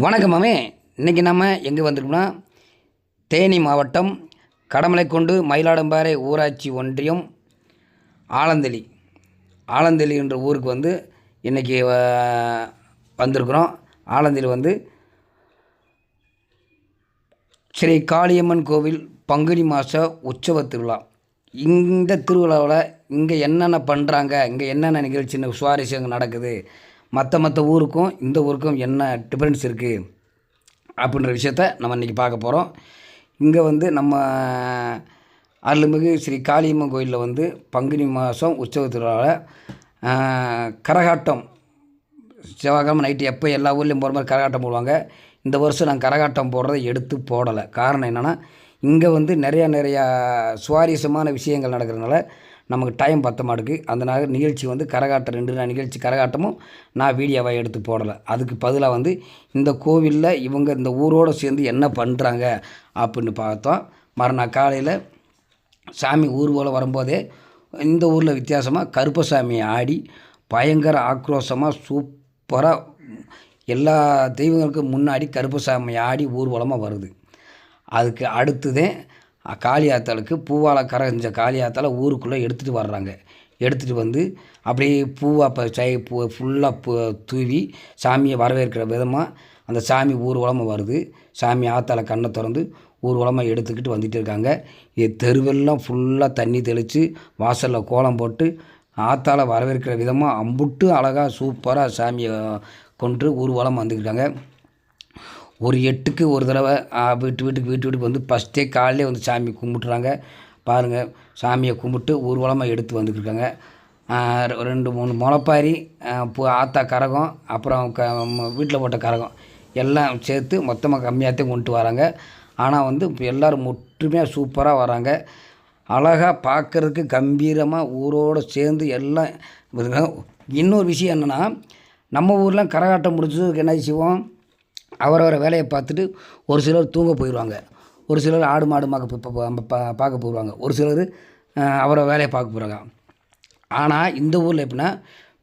வணக்கமாமே இன்றைக்கி நம்ம எங்கே வந்திருக்கோம்னா தேனி மாவட்டம் கடமலைக்கொண்டு மயிலாடும்பாறை ஊராட்சி ஒன்றியம் ஆலந்தளி. ஆலந்தளி என்ற ஊருக்கு வந்து இன்றைக்கி வந்திருக்கிறோம். ஆலந்தளி வந்து ஸ்ரீ காளியம்மன் கோவில் பங்குனி மாத உற்சவ திருவிழா. இந்த திருவிழாவில் இங்கே என்னென்ன பண்ணுறாங்க இங்கே என்னென்ன நிகழ்ச்சி சுவாரஸ்யங்கள் நடக்குது. மற்ற மற்ற ஊருக்கும் இந்த ஊருக்கும் என்ன டிஃப்ரென்ஸ் இருக்குது அப்படின்ற விஷயத்த நம்ம இன்றைக்கி பார்க்க போகிறோம் இங்கே வந்து நம்ம அருள்மிகு ஸ்ரீ காளியம்மன் கோயிலில் வந்து பங்குனி மாதம் உற்சவ திருவிழாவில் கரகாட்டம் செவ்வாய்க்கிழமை நைட்டு எப்போ எல்லா ஊர்லேயும் போகிற மாதிரி கரகாட்டம் போடுவாங்க. இந்த வருஷம் நாங்கள் கரகாட்டம் போடுறதை எடுத்து போடலை. காரணம் என்னென்னா இங்கே வந்து நிறையா நிறையா சுவாரஸ்யமான விஷயங்கள் நடக்கிறதுனால நமக்கு டைம் பத்த மாட்டுக்கு. அதனால் நிகழ்ச்சி வந்து கரகாட்டம் ரெண்டு நாள் நிகழ்ச்சி கரகாட்டமும் நான் வீடியோவாக எடுத்து போடலை. அதுக்கு பதிலாக வந்து இந்த கோவிலில் இவங்க இந்த ஊரோடு சேர்ந்து என்ன பண்ணுறாங்க அப்படின்னு பார்த்தோம். மறுநாள் காலையில் சாமி ஊர்வலம் வரும்போதே இந்த ஊரில் வித்தியாசமாக கருப்பசாமியை ஆடி பயங்கர ஆக்ரோஷமாக சூப்பராக எல்லா தெய்வங்களுக்கும் முன்னாடி கருப்பசாமி ஆடி ஊர்வலமாக வருது. அதுக்கு அடுத்ததே காளியாத்தாளுக்கு பூவால் கரைஞ்ச காளியாத்தால ஊருக்குள்ளே எடுத்துகிட்டு வர்றாங்க. எடுத்துகிட்டு வந்து அப்படியே பூவாக இப்போ சை பூ ஃபுல்லாக பூ தூவி சாமியை வரவேற்கிற விதமாக அந்த சாமி ஊர்வலமாக வருது. சாமி ஆத்தால கண்ணை திறந்து ஊர்வலமாக எடுத்துக்கிட்டு வந்துட்டு இருக்காங்க. இது தெருவெல்லாம் ஃபுல்லாக தண்ணி தெளித்து வாசலில் கோலம் போட்டு ஆத்தால வரவேற்கிற விதமாக அம்புட்டு அழகாக சூப்பராக சாமியை கொண்டு ஊர்வலம் வந்துக்கிட்டாங்க ஒரு எட்டுக்கு ஒரு தடவை வீட்டு வீட்டுக்கு வீட்டு வீட்டுக்கு வந்து ஃபஸ்ட்டே காலையிலே வந்து சாமி கும்பிட்றாங்க பாருங்கள் சாமியை கும்பிட்டு ஊர்வலமாக எடுத்து வந்துருக்காங்க ரெண்டு மூணு முளைப்பாரி பூ ஆத்தா கரகம் அப்புறம் க வீட்டில் போட்ட கரகம் எல்லாம் சேர்த்து மொத்தமாக கம்மியாகத்தையும் கொண்டு வராங்க. ஆனால் வந்து இப்போ எல்லோரும் ஒற்றுமையாக சூப்பராக வராங்க. அழகாக பார்க்குறதுக்கு கம்பீரமாக ஊரோடு சேர்ந்து எல்லாம் இன்னொரு விஷயம் என்னென்னா நம்ம ஊரில் கரகாட்டம் முடிச்சதுக்கு என்ன செய்வோம்? அவரவரை வேலையை பார்த்துட்டு ஒரு சிலர் தூங்க போயிடுவாங்க. ஒரு சிலர் ஆடு மாடு பார்க்க பார்க்க போயிடுவாங்க ஒரு சிலர் அவரை வேலையை பார்க்க போகிறாங்க ஆனால் இந்த ஊரில் எப்படின்னா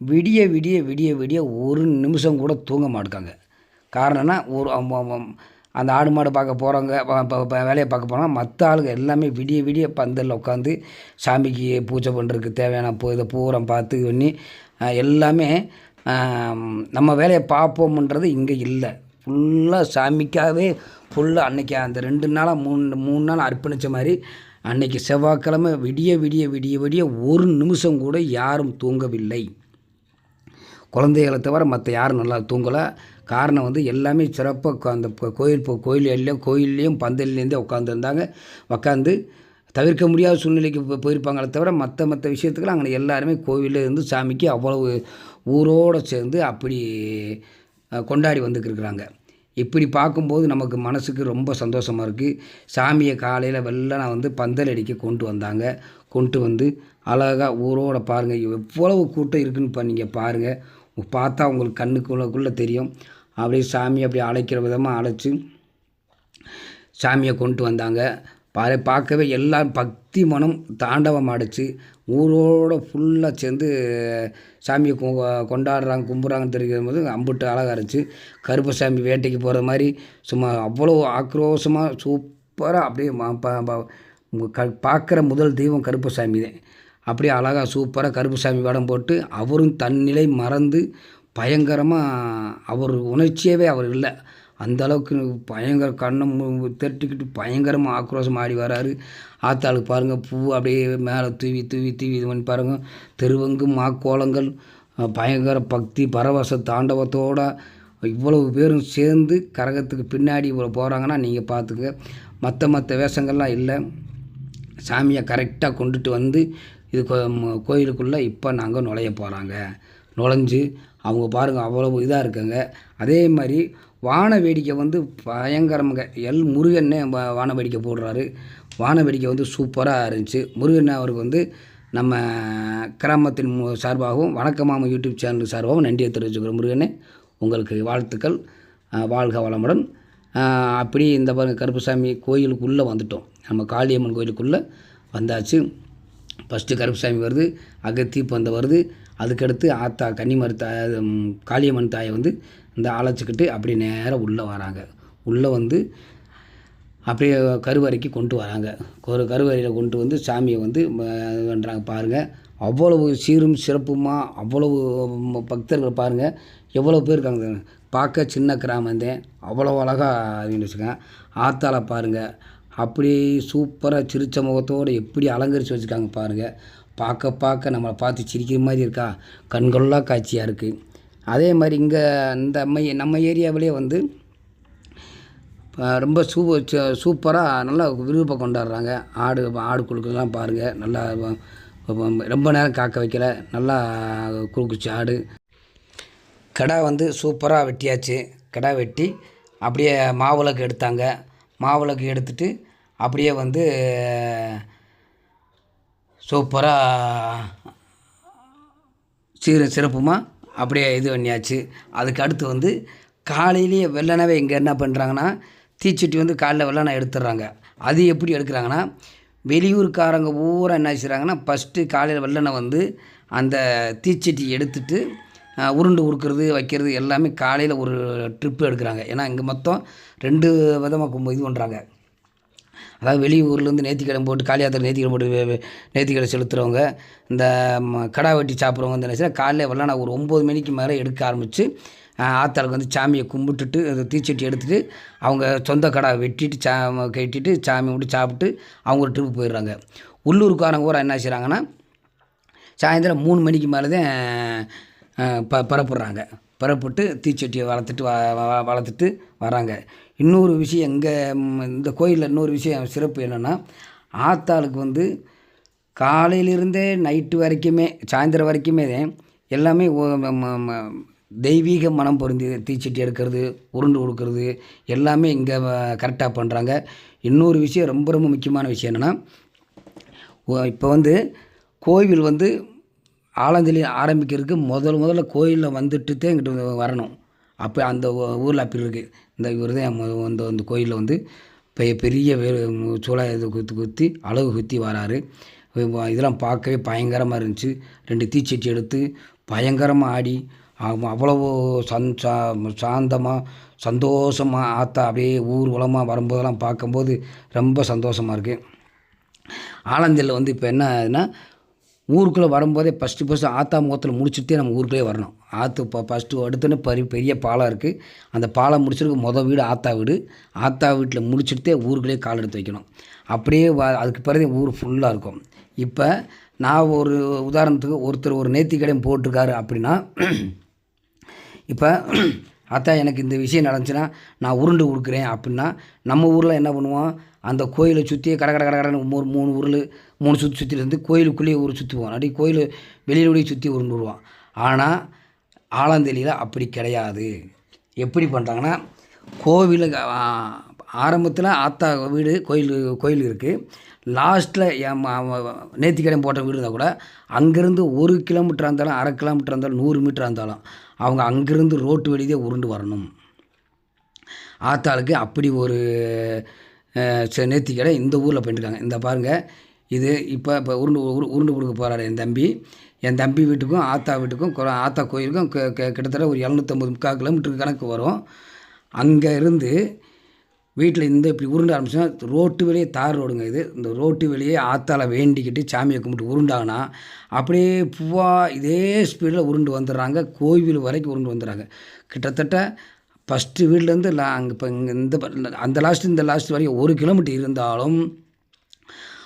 விடிய விடிய விடிய விடிய ஒரு நிமிஷம் கூட தூங்க மாட்டாங்க காரணம்னா ஒரு அந்த ஆடு மாடு பார்க்க போகிறவங்க வேலையை பார்க்க போனால் மற்ற ஆளுங்க எல்லாமே விடிய விடிய பந்தலில் உட்காந்து சாமிக்கு பூஜை பண்ணுறதுக்கு தேவையான பூ இதை பூரம் பார்த்து பண்ணி எல்லாமே நம்ம வேலையை பார்ப்போம்ன்றது இங்கே இல்லை. ஃபுல்லாக சாமிக்காகவே ஃபுல்லாக அன்றைக்கி அந்த ரெண்டு நாளாக மூணு மூணு நாள் அர்ப்பணித்த மாதிரி அன்றைக்கி செவ்வாய்க்கிழமை விடிய விடிய விடிய விடிய ஒரு நிமிஷம் கூட யாரும் தூங்கவில்லை. குழந்தைகளை தவிர மற்ற யாரும் நல்லா தூங்கலை. காரணம் வந்து எல்லாமே சிறப்பாக அந்த கோயில் கோயில் கோயில்லையும் பந்தல்லேருந்தே உட்காந்துருந்தாங்க உட்காந்து தவிர்க்க முடியாத சூழ்நிலைக்கு போயிருப்பாங்களே தவிர மற்ற மற்ற விஷயத்துக்கெல்லாம் அங்கே எல்லாருமே கோவிலில் இருந்து சாமிக்கு அவ்வளவு ஊரோடு சேர்ந்து அப்படி கொண்டாடி வந்துக்கிருக்கிறாங்க. இப்படி பார்க்கும்போது நமக்கு மனசுக்கு ரொம்ப சந்தோஷமாக இருக்குது சாமியை காலையில் வெள்ளம் வந்து பந்தல் அடிக்க கொண்டு வந்தாங்க. கொண்டு வந்து அழகாக ஊரோட பாருங்கள் எவ்வளவு கூட்டம் இருக்குன்னு இப்போ நீங்கள் பாருங்கள் பார்த்தா உங்களுக்கு கண்ணுக்குள்ளக்குள்ளே தெரியும். அப்படியே சாமி அப்படி அழைக்கிற விதமாக அழைச்சி சாமியை கொண்டு வந்தாங்க. பாரு பார்க்கவே எல்லாம் பக்தி மனம் தாண்டவம் ஆடிச்சு. ஊரோடு ஃபுல்லாக சேர்ந்து சாமியை கொண்டாடுறாங்க கும்பிட்றாங்கன்னு தெரிகிற போது அம்பிட்டு அழகாக இருந்துச்சு. கருப்பசாமி வேட்டைக்கு போகிற மாதிரி சும்மா அவ்வளோ ஆக்ரோஷமாக சூப்பராக அப்படியே பார்க்குற முதல் தெய்வம் கருப்பசாமி தான். அப்படியே அழகாக சூப்பராக கருப்பசாமி வேடம் போட்டு அவரும் தன்னிலை மறந்து பயங்கரமாக அவர் உணர்ச்சியவே அவர் இல்லை. அந்த அளவுக்கு பயங்கர கண்ணை திரட்டிக்கிட்டு பயங்கரமாக ஆக்ரோஷம் ஆடி வராரு. ஆத்தாளுக்கு பாருங்கள் பூ அப்படியே மேலே தூவி தூவி தூவி இது பண்ணி பாருங்கள் தெருவங்கு மாக்கோலங்கள் பயங்கர பக்தி பரவச தாண்டவத்தோடு இவ்வளவு பேரும் சேர்ந்து கரகத்துக்கு பின்னாடி இவ்வளோ போகிறாங்கன்னா நீங்கள் பார்த்துக்க மற்ற மற்ற வேஷங்கள்லாம் இல்லை. சாமியை கரெக்டாக கொண்டுட்டு வந்து இது கோயிலுக்குள்ளே இப்போ நாங்கள் நுழைய போகிறாங்க நுழைஞ்சு அவங்க பாருங்கள் அவ்வளோ இதாக இருக்குங்க. அதே மாதிரி வான வேடிக்கை வந்து பயங்கரமாக எல் முருகன்னே வான வேடிக்கை போடுறாரு. வான வேடிக்கை வந்து சூப்பராக இருந்துச்சு. முருகன் அவருக்கு வந்து நம்ம கிராமத்தின் சார்பாகவும் வணக்கமாம யூடியூப் சேனல் சார்பாகவும் நன்றியை தெரிவிச்சுக்கிறோம் முருகனே. உங்களுக்கு வாழ்த்துக்கள் வாழ்க வளமுடன். அப்படி இந்த கருப்புசாமி கோயிலுக்குள்ளே வந்துட்டோம். நம்ம காளியம்மன் கோயிலுக்குள்ளே வந்தாச்சு. ஃபஸ்ட்டு கருப்புசாமி வருது அகத்தி பந்த வருது. அதுக்கடுத்து ஆத்தா கன்னிமர் தாய் காளியம்மன் தாயை வந்து இந்த அழைச்சிக்கிட்டு அப்படி நேராக உள்ளே வராங்க. உள்ளே வந்து அப்படியே கருவறைக்கு கொண்டு வராங்க. ஒரு கருவறையில் கொண்டு வந்து சாமியை வந்து இது பண்ணுறாங்க பாருங்கள் அவ்வளவு சீரும் சிறப்புமா அவ்வளவு பக்தர்கள் பாருங்கள் எவ்வளோ பேர் இருக்காங்க பார்க்க சின்ன கிராமந்தேன் அவ்வளோ அழகாக வச்சுருக்கேன் ஆத்தால பாருங்கள் அப்படி சூப்பராக சிரிச்ச முகத்தோடு எப்படி அலங்கரித்து வச்சுருக்காங்க பாருங்கள் பார்க்க பார்க்க நம்மளை பார்த்து சிரிக்கிற மாதிரி இருக்கா? கண்கொள்ளா காட்சியாக இருக்குது அதே மாதிரி இங்கே இந்த மை நம்ம ஏரியாவிலே வந்து ரொம்ப சூ சூப்பராக நல்லா விருப்பம் கொண்டாடுறாங்க. ஆடு ஆடு குழுக்கெல்லாம் பாருங்கள் நல்லா ரொம்ப நேரம் காக்க வைக்கல. நல்லா குறுக்குச்சு ஆடு. கடா வந்து சூப்பராக வெட்டியாச்சு. கடா வெட்டி அப்படியே மாவிளக்கு எடுத்தாங்க. மாவிளக்கு எடுத்துட்டு அப்படியே வந்து சூப்பராக சீர சிறப்புமாக அப்படியே இது பண்ணியாச்சு. அதுக்கு அடுத்து வந்து காலையிலேயே வெள்ளனவே இங்கே என்ன பண்ணுறாங்கன்னா தீச்சட்டி வந்து காலைல வெள்ளனை எடுத்துடுறாங்க அது எப்படி எடுக்கிறாங்கன்னா வெளியூர்காரங்க பூரா என்ன செய்கிறாங்கன்னா ஃபஸ்ட்டு காலையில் வெள்ளனை வந்து அந்த தீச்சட்டி எடுத்துட்டு உருண்டு உருக்கிறது வைக்கிறது எல்லாமே காலையில் ஒரு ட்ரிப்பு எடுக்கிறாங்க. ஏன்னா இங்கே மொத்தம் ரெண்டு விதமாக இது பண்ணுறாங்க அதாவது வெளியூர்லேருந்து நேர்த்திக்கடன் போட்டு காளியாத்திரை நேர்த்திக்கடன் போட்டு நேர்த்திக்கடை செலுத்துகிறவங்க இந்த கடா வெட்டி சாப்பிட்றவங்க வந்து என்ன காலையில் காலையில் நான் ஒரு ஒம்பது மணிக்கு மேலே எடுக்க ஆரம்பித்து ஆத்தாளுக்கு வந்து சாமியை கும்பிட்டுட்டு அந்த தீச்சட்டி எடுத்துட்டு அவங்க சொந்த கடை வெட்டிட்டு சா கட்டிட்டு சாமி விட்டு சாப்பிட்டு அவங்க ஒரு ட்ரிப்பு போயிடுறாங்க. உள்ளூர்காரங்க கூட என்ன செய்கிறாங்கன்னா சாயந்தரம் மூணு மணிக்கு மேலே தான் ப பரப்புடுறாங்க பரப்பிட்டு தீச்சட்டியை வளர்த்துட்டு வளர்த்துட்டு வராங்க. இன்னொரு விஷயம் இங்கே இந்த கோயிலில் இன்னொரு விஷயம் சிறப்பு என்னென்னா ஆத்தாளுக்கு வந்து காலையிலிருந்தே நைட்டு வரைக்குமே சாயந்தரம் வரைக்குமே எல்லாமே தெய்வீக மனம் பொருந்தி தீச்சட்டி எடுக்கிறது உருண்டு கொடுக்கறது எல்லாமே இங்கே கரெக்டாக பண்ணுறாங்க இன்னொரு விஷயம் ரொம்ப ரொம்ப முக்கியமான விஷயம் என்னென்னா இப்போ வந்து கோவில் வந்து ஆலந்தலி ஆரம்பிக்கிறதுக்கு முதல் முதல்ல கோயிலில் வந்துட்டு தான் இங்கிட்டு வரணும். அப்போ அந்த ஊரில் அப்படி இருக்குது இந்த இவர் தான் மொ- இந்த இந்த கோயிலில் வந்து பெரிய பெரிய வே சூளை இது குத்தி குத்தி அழகு குத்தி வராரு. இதெல்லாம் பார்க்கவே பயங்கரமாக இருந்துச்சு. ரெண்டு தீச்சட்டி எடுத்து பயங்கரமாக ஆடி அவ்வளவு சந் சா சாந்தமாக சந்தோஷமாக ஆத்தா அப்படியே ஊர்வலமாக வரும்போதெல்லாம் பார்க்கும்போது ரொம்ப சந்தோஷமாக இருக்குது ஆலந்தியில் வந்து இப்போ என்ன ஆகுதுன்னா ஊருக்குள்ளே வரும்போதே ஃபஸ்ட்டு ஃபஸ்ட்டு ஆத்தா முகத்தில் முடிச்சுட்டே நம்ம ஊருக்குள்ளே வரணும். ஆற்று இப்போ ஃபஸ்ட்டு அடுத்தோன்னே பெரிய பெரிய பாலம் இருக்குது அந்த பாலம் முடிச்சிருக்கு மொதல் வீடு ஆத்தா வீடு. ஆத்தா வீட்டில் முடிச்சுட்டே ஊருக்குள்ளே கால் எடுத்து வைக்கணும். அப்படியே வ அதுக்கு பிறகு ஊர் ஃபுல்லாக இருக்கும். இப்போ நான் ஒரு உதாரணத்துக்கு ஒருத்தர் ஒரு நேத்தி கடையும் போட்டிருக்காரு அப்படின்னா இப்போ அத்தா எனக்கு இந்த விஷயம் நடந்துச்சுன்னா நான் உருண்டு கொடுக்குறேன் அப்படின்னா நம்ம ஊரில் என்ன பண்ணுவோம்? அந்த கோயிலை சுற்றி கட கட கட கடன்னு மூணு மூணு உருள் மூணு சுற்றி சுற்றிட்டு இருந்து கோயிலுக்குள்ளேயே ஊர் சுற்றுவோம். அப்படி கோயில் வெளியிலுடைய சுற்றி உருண்டு விடுவான் ஆனால் ஆலாந்தெளியில் அப்படி கிடையாது. எப்படி பண்ணுறாங்கன்னா கோவில் ஆரம்பத்தில் ஆத்தா வீடு கோயில் கோயில் இருக்குது லாஸ்ட்டில் நேர்த்திக்கடன் போட்ட வீடு இருந்தால் கூட அங்கேருந்து ஒரு கிலோமீட்டராக இருந்தாலும் அரை கிலோமீட்டர் இருந்தாலும் நூறு மீட்டர் இருந்தாலும் அவங்க அங்கேருந்து ரோட்டு வெளியே உருண்டு வரணும். ஆத்தாளுக்கு அப்படி ஒரு நேர்த்திக்கடை இந்த ஊரில் பண்ணியிருக்காங்க இந்த பாருங்கள் இது இப்போ இப்போ உருண்டு உரு- உருண்டு கொடுக்க போகிறாரு என் தம்பி. என் தம்பி வீட்டுக்கும் ஆத்தா வீட்டுக்கும் ஆத்தா கோயிலுக்கும் க- கிட்டத்தட்ட ஒரு இரநூத்தம்பது முக்கால் கிலோமீட்டருக்கு கணக்கு வரும். அங்கே இருந்து வீட்டில் இந்த இப்படி உருண்ட ஆரம்பிச்சோன்னா ரோட்டு வெளியே தார் ரோடுங்க இது. இந்த ரோட்டு வெளியே ஆத்தால வேண்டிக்கிட்டு சாமியை கும்பிட்டு உருண்டாங்கன்னா அப்படியே பூவா இதே ஸ்பீடில் உருண்டு வந்துடுறாங்க. கோவில் வரைக்கும் உருண்டு வந்துடுறாங்க. கிட்டத்தட்ட ஃபஸ்ட்டு வீட்லேருந்து லா அங்கே இப்போ இங்கே இந்த அந்த லாஸ்ட்டு இந்த லாஸ்ட் வரைக்கும் ஒரு கிலோமீட்டர் இருந்தாலும்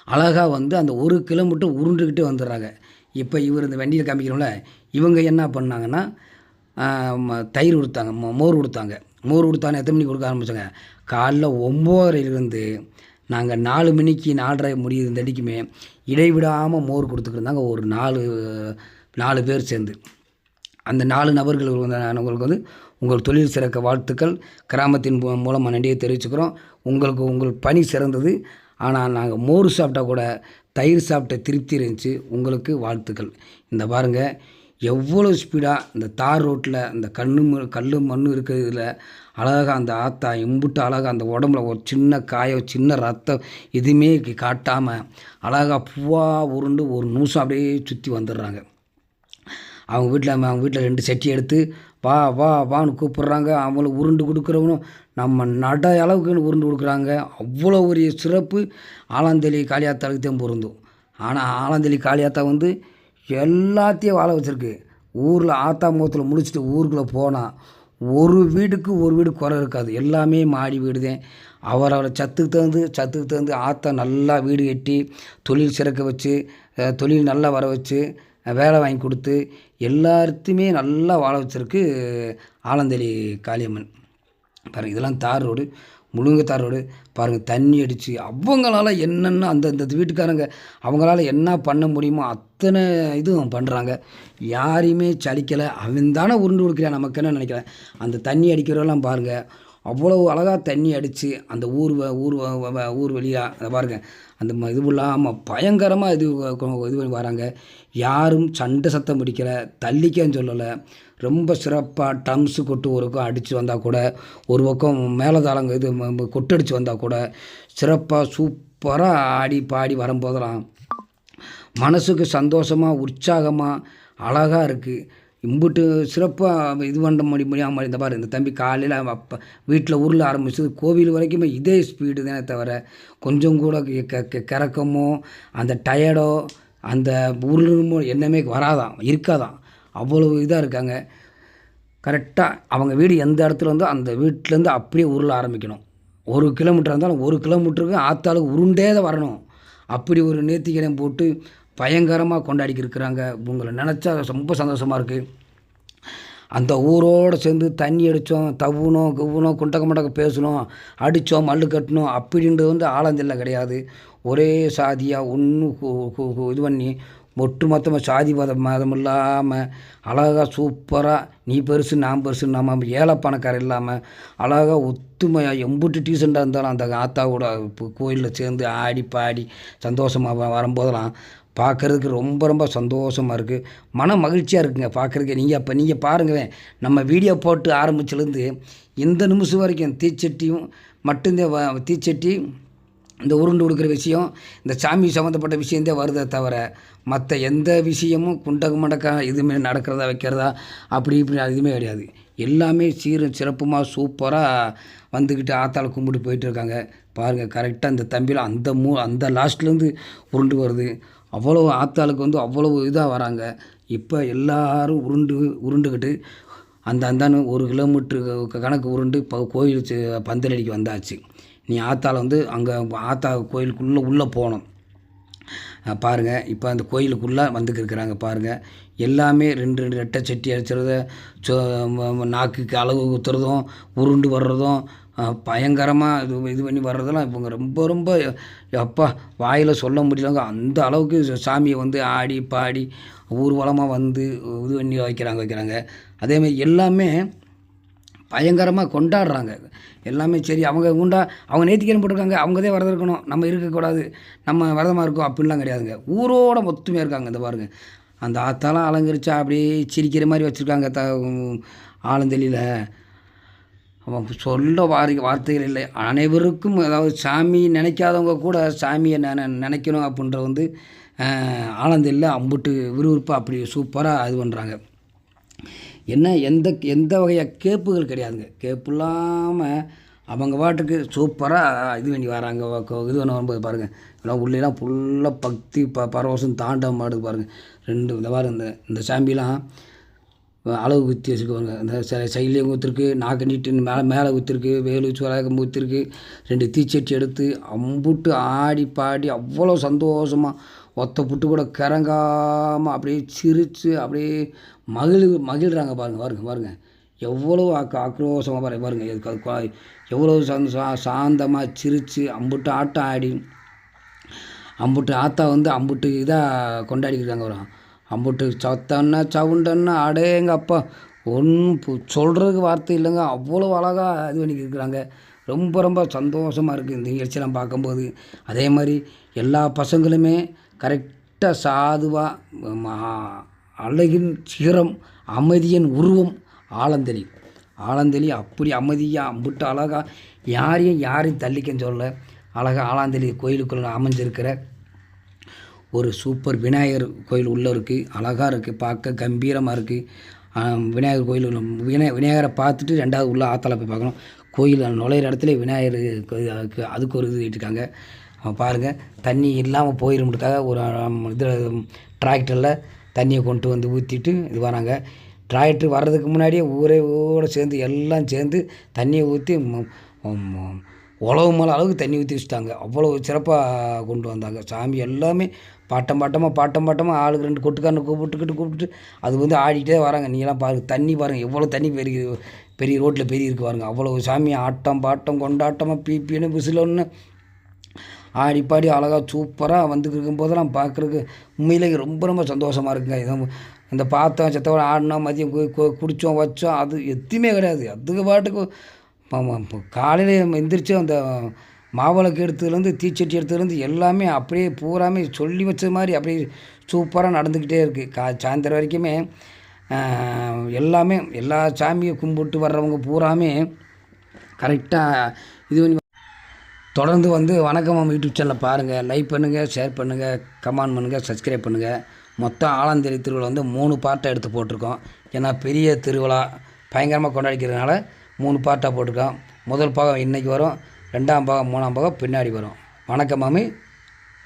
அழகாக வந்து அந்த ஒரு கிலோமீட்டர் உருண்டுக்கிட்டே வந்துடுறாங்க. இப்போ இவர் இந்த வண்டியில் காமிக்கிறோம்ல இவங்க என்ன பண்ணாங்கன்னா தயிர் கொடுத்தாங்க மோ- மோர் கொடுத்தாங்க மோர் கொடுத்தாங்க எத்தனை மணிக்கு கொடுக்க ஆரம்பித்தாங்க காலைல ஒம்போதரையிலேருந்து நாங்கள் நாலு மணிக்கு நாலரை முடியுது இந்த அடிக்குமே இடைவிடாமல் மோர் கொடுத்துக்கிருந்தாங்க ஒரு நாலு நாலு பேர் சேர்ந்து. அந்த நாலு நபர்கள் வந்து உங்களுக்கு வந்து உங்கள் தொழில் சிறக்க வாழ்த்துக்கள். கிராமத்தின் மூலமாக நன்றியை தெரிவிச்சுக்கிறோம். உங்களுக்கு உங்கள் பணி சிறந்தது. ஆனால் நாங்கள் மோர் சாப்பிட்டா கூட தயிர் சாப்பிட்ட திருப்தி இருந்துச்சு. உங்களுக்கு வாழ்த்துக்கள். இந்த பாருங்கள் எவ்வளோ ஸ்பீடாக இந்த தார் ரோட்டில் இந்த கண்ணு ம- மண் இருக்கிறதுல அழகாக அந்த ஆத்தா எம்புட்டு அழகாக அந்த உடம்புல ஒரு சின்ன காய சின்ன ரத்தம் எதுவுமே காட்டாமல் அழகாக பூவாக உருண்டு ஒரு நிமிஷம் அப்படியே சுற்றி வந்துடுறாங்க. அவங்க வீட்டில் அவங்க வீட்டில் ரெண்டு செட்டி எடுத்து வா வா வான்னு கூப்பிட்றாங்க. அவங்களுக்கு உருண்டு கொடுக்குறவனும் நம்ம நட அளவுக்கு உருண்டு கொடுக்குறாங்க. அவ்வளோ ஒரு சிறப்பு. ஆலாந்தலி காளியாத்தாளுக்கு தான் பொருந்தும். ஆனால் ஆலாந்தலி காளியாத்தா வந்து எல்லாத்தையும் வாழ வச்சுருக்கு. ஊரில் ஆத்தா முகத்தில் முடிச்சுட்டு ஊருக்குள்ளே போனால் ஒரு வீடுக்கு ஒரு வீடு குறை இருக்காது. எல்லாமே மாடி வீடு தான் அவரோட சத்துக்கு தகுந்து சத்துக்கு தகுந்து ஆத்தா நல்லா வீடு கட்டி தொழில் சிறக்க வச்சு தொழில் நல்லா வர வச்சு வேலை வாங்கி கொடுத்து எல்லாத்தையுமே நல்லா வாழ வச்சிருக்கு ஆலந்தலி காளியம்மன். பாருங்கள் இதெல்லாம் தார் ரோடு முழுங்க தார் ரோடு. பாருங்கள் தண்ணி அடித்து அவங்களால என்னென்ன அந்த அந்த வீட்டுக்காரங்க அவங்களால என்ன பண்ண முடியுமோ அத்தனை இதுவும் பண்ணுறாங்க யாரையுமே சலிக்கலை. அவன் தானே உருண்டு கொடுக்குறான் நமக்கு என்ன நினைக்கிறேன் அந்த தண்ணி அடிக்கிறவெல்லாம் பாருங்கள் அவ்வளோ அழகாக தண்ணி அடித்து அந்த ஊர் வ- ஊர் ஊர் வழியாக அதை பாருங்கள் அந்த ம- இது இல்லாமல் பயங்கரமாக இது கொ- இது பண்ணி வராங்க. யாரும் சண்டை சத்தம் பிடிக்கல தள்ளிக்கன்னு சொல்லலை. ரொம்ப சிறப்பாக டம்ஸு கொட்டு ஒரு பக்கம் அடித்து வந்தால் கூட ஒரு பக்கம் மேலதாளங்க இது கொட்டு அடித்து கொட்டடிச்சு வந்தால் கூட சிறப்பாக சூப்பராக ஆடி பாடி வரும்போதெல்லாம் மனசுக்கு சந்தோஷமாக உற்சாகமாக அழகாக இருக்குது இம்புட்டு சிறப்பாக இது பண்ண முடி முடியாமல் இந்த பாரு இந்த தம்பி காலையில் அப்போ வீட்டில் உருள ஆரம்பிச்சது கோவில் வரைக்குமே இதே ஸ்பீடு தானே தவிர கொஞ்சம் கூட கிறக்கமோ அந்த டயர்டோ அந்த உருளுமோ என்னமே வராதான் இருக்காதான் அவ்வளோ இதாக இருக்காங்க. கரெக்டாக அவங்க வீடு எந்த இடத்துல இருந்தோ அந்த வீட்டிலேருந்து அப்படியே உருள ஆரம்பிக்கணும். ஒரு கிலோமீட்டர் இருந்தாலும் ஒரு கிலோமீட்டருக்கு ஆத்தாளுக்கு உருண்டே தான் வரணும். அப்படி ஒரு நேர்த்திக்கடன் போட்டு பயங்கரமாக கொண்டாடிக்கி இருக்கிறாங்க உங்களை நினச்சா ரொம்ப சந்தோஷமாக இருக்குது அந்த ஊரோடு சேர்ந்து தண்ணி அடித்தோம் தவுனோம் கவ்வுனோம் குண்டக்க மண்டக்க பேசணும் அடித்தோம் மல்லு கட்டணும் அப்படின்றது வந்து ஆலந்தில்லாம் கிடையாது. ஒரே சாதியாக ஒன்று இது பண்ணி ஒட்டு மொத்தமாக சாதி மதம் மதம் இல்லாமல் அழகாக சூப்பராக நீ பெருசு நான் பெருசு நம்ம ஏழை பணக்காரர் இல்லாமல் அழகாக ஒத்துமையாக எம்புட்டு டீசெண்டாக இருந்தாலும் அந்த ஆத்தாவோட கோயிலில் சேர்ந்து ஆடி பாடி சந்தோஷமாக வரும்போதெல்லாம் பார்க்குறதுக்கு ரொம்ப ரொம்ப சந்தோஷமாக இருக்குது மன மகிழ்ச்சியாக இருக்குங்க பார்க்குறதுக்கு. நீங்கள் அப்போ நீங்கள் பாருங்களேன் நம்ம வீடியோ போட்டு ஆரம்பிச்சிலேருந்து இந்த நிமிஷம் வரைக்கும் தீச்சட்டியும் மட்டும்தான் தீச்சட்டி இந்த உருண்டு கொடுக்குற விஷயம் இந்த சாமி சம்மந்தப்பட்ட விஷயந்தே வருதே தவிர மற்ற எந்த விஷயமும் குண்டக மண்டக்கா இதுமாரி நடக்கிறதா வைக்கிறதா அப்படி இப்படி எதுவுமே கிடையாது. எல்லாமே சீரும் சிறப்புமாக சூப்பராக வந்துக்கிட்டு ஆத்தாள கும்பிட்டு போயிட்டு இருக்காங்க. பாருங்கள் கரெக்டாக இந்த தம்பியில் அந்த மூ அந்த லாஸ்ட்லேருந்து உருண்டு வருது. அவ்வளோ ஆத்தாளுக்கு வந்து அவ்வளோ இதாக வராங்க. இப்போ எல்லாரும் உருண்டு உருண்டுக்கிட்டு அந்த அந்தானு ஒரு கிலோமீட்டருக்கு கணக்கு உருண்டு இப்போ கோயில் பந்தலடிக்கு வந்தாச்சு. நீ ஆத்தால் வந்து அங்கே ஆத்தா கோயிலுக்குள்ளே உள்ளே போகணும். பாருங்கள் பாருங்க இப்போ அந்த கோயிலுக்குள்ளே வந்துக்கிருக்கிறாங்க பாருங்கள் எல்லாமே ரெண்டு ரெண்டு ரெட்டை சட்டி அடிச்சுறத சோ நாக்குக்கு அளவு ஊற்றுறதும் உருண்டு வர்றதும் பயங்கரமாக இது இது பண்ணி வர்றதெல்லாம் இவங்க ரொம்ப ரொம்ப அப்பா வாயில் சொல்ல முடியலங்க. அந்த அளவுக்கு சாமியை வந்து ஆடி பாடி ஊர்வலமாக வந்து இது பண்ணி வைக்கிறாங்க வைக்கிறாங்க. அதேமாதிரி எல்லாமே பயங்கரமாக கொண்டாடுறாங்க. எல்லாமே சரி அவங்க உண்டா அவங்க நேத்திக்கணும் போட்டிருக்காங்க? அவங்க தான் விரதம் இருக்கணும். நம்ம இருக்கக்கூடாது. நம்ம விரதமாக இருக்கோம் அப்படின்லாம் கிடையாதுங்க. ஊரோட மொத்தமே இருக்காங்க இந்த பாருங்கள் அந்த ஆத்தாலாம் அலங்கரிச்சா அப்படியே சிரிக்கிற மாதிரி வச்சுருக்காங்க த ஆலந்தெளியில். அவன் சொல்ல வாரி வார்த்தைகள் இல்லை. அனைவருக்கும் அதாவது சாமி நினைக்காதவங்க கூட சாமியை நினை நினைக்கணும் அப்படின்ற வந்து ஆனந்தில் அம்புட்டு விறுவிறுப்பாக அப்படி சூப்பராக இது பண்ணுறாங்க என்ன எந்த எந்த வகையாக கேப்புகள் கிடையாதுங்க. கேப்பு இல்லாமல் அவங்க பாட்டுக்கு சூப்பராக இது பண்ணி வராங்க. இது பண்ண வரும்போது பாருங்கள் எல்லாம் உள்ளேலாம் ஃபுல்லாக பக்தி ப பரவசம் தாண்டவம் ஆடுது பாருங்கள் ரெண்டு இந்த பாருங்க இந்த இந்த சாம்பிலாம் அளவு குத்தி வச்சுக்குவாங்க அந்த சைட்லேயும் குத்திருக்கு நாக்கு நீட்டு மேலே மேலே குத்திருக்கு வேலு சுவரகம் குத்திருக்கு. ரெண்டு தீச்சட்டி எடுத்து அம்புட்டு ஆடி பாடி அவ்வளோ சந்தோஷமாக ஒத்த புட்டு கூட கிறங்காமல் அப்படியே சிரித்து அப்படியே மகிழ் மகிழ்கிறாங்க பாருங்கள் பாருங்கள் பாருங்கள் எவ்வளோ ஆக்க ஆக்ரோஷமாக பாரு பாருங்கள் எதுக்கு அது எவ்வளோ சந்த சா சாந்தமாக சிரித்து அம்புட்டு ஆட்டம் ஆடி அம்புட்டு ஆத்தா வந்து அம்புட்டு இதாக கொண்டாடிக்கிறாங்க வரும் அம்புட்டு சத்தன்னா சவுண்டன்னா எங்கள் அப்பா. ஒன்றும் சொல்கிறதுக்கு வார்த்தை இல்லைங்க. அவ்வளோ அழகாக இது பண்ணி இருக்கிறாங்க. ரொம்ப ரொம்ப சந்தோஷமாக இருக்குது இந்த நிகழ்ச்சியெல்லாம் பார்க்கும்போது. அதே மாதிரி எல்லா பசங்களுமே கரெக்டாக சாதுவாக அழகின் சிகரம் அமைதியின் உருவம் ஆலந்தளி. ஆலந்தளி அப்படி அமைதியாக அம்புட்டு அழகாக யாரையும் யாரையும் தள்ளிக்கன்னு சொல்ல அழகாக ஆலாந்தளி கோயிலுக்குள்ள அமைஞ்சிருக்கிற ஒரு சூப்பர் விநாயகர் கோயில் உள்ளே இருக்குது அழகாக இருக்குது பார்க்க கம்பீரமாக இருக்குது விநாயகர் கோயில் உள்ள விநாய விநாயகரை பார்த்துட்டு ரெண்டாவது உள்ள ஆத்தால போய் பார்க்கணும். கோயில் நுழையிற இடத்துல விநாயகர் அதுக்கு அதுக்கு ஒரு இது இட்டுருக்காங்க பாருங்கள் தண்ணி இல்லாமல் போயிருமுட்டுக்காக ஒரு இதில் டிராக்டரில் தண்ணியை கொண்டு வந்து ஊற்றிட்டு இது வராங்க. டிராக்டர் வர்றதுக்கு முன்னாடியே ஊரே ஊரோட சேர்ந்து எல்லாம் சேர்ந்து தண்ணியை ஊற்றி உழவு மேலே அளவுக்கு தண்ணி ஊற்றி வச்சுட்டாங்க. அவ்வளோ சிறப்பாக கொண்டு வந்தாங்க. சாமி எல்லாமே பாட்டம் பாட்டமாக பாட்டம் பாட்டமாக ஆளுக்கு ரெண்டு கொட்டுக்காரனை கூப்பிட்டுக்கிட்டு கூப்பிட்டு அது வந்து ஆடிக்கிட்டே வராங்க. நீங்களாம் பாருங்கள் தண்ணி பாருங்கள் எவ்வளோ தண்ணி பெரிய பெரிய ரோட்டில் பெரிய இருக்கு பாருங்க. அவ்வளோ சாமி ஆட்டம் பாட்டம் கொண்டாட்டமாக பீப்பின்னு விசிலொன்று ஆடி பாடி அழகாக சூப்பராக வந்துட்டு இருக்கும்போதெல்லாம் பார்க்குறதுக்கு உண்மையிலேயே ரொம்ப ரொம்ப சந்தோஷமாக இருக்குங்க. இதான் இந்த பார்த்தோம் செத்தவரை ஆடினோம் மதியம் குடித்தோம் வச்சோம் அது எதுவுமே கிடையாது. அதுக்கு பாட்டுக்கு காலையில் எந்திரிச்சு அந்த மாவிளக்கு எடுத்ததுலேருந்து தீச்சட்டி எடுத்ததுலேருந்து எல்லாமே அப்படியே பூராமே சொல்லி வச்ச மாதிரி அப்படியே சூப்பராக நடந்துக்கிட்டே இருக்குது கா சாயந்தரம் வரைக்குமே எல்லாமே எல்லா சாமியை கும்பிட்டு வர்றவங்க பூராமே கரெக்டாக இது பண்ணி தொடர்ந்து வந்து வணக்கம் யூடியூப் சேனலை பாருங்கள் லைக் பண்ணுங்கள் ஷேர் பண்ணுங்கள் கமெண்ட் பண்ணுங்கள் சப்ஸ்கிரைப் பண்ணுங்கள் மொத்தம் ஆலாந்தேரி திருவிழா வந்து மூணு பார்ட்டாக எடுத்து போட்டிருக்கோம். ஏன்னா பெரிய திருவிழா பயங்கரமாக கொண்டாடிக்கிறதுனால மூணு பார்ட்டாக போட்டிருக்கோம் முதல் பாகம் இன்றைக்கி வரும். ரெண்டாம் பாகம் மூணாம் பாகம் பின்னாடி வரும். வணக்கம் மாமி.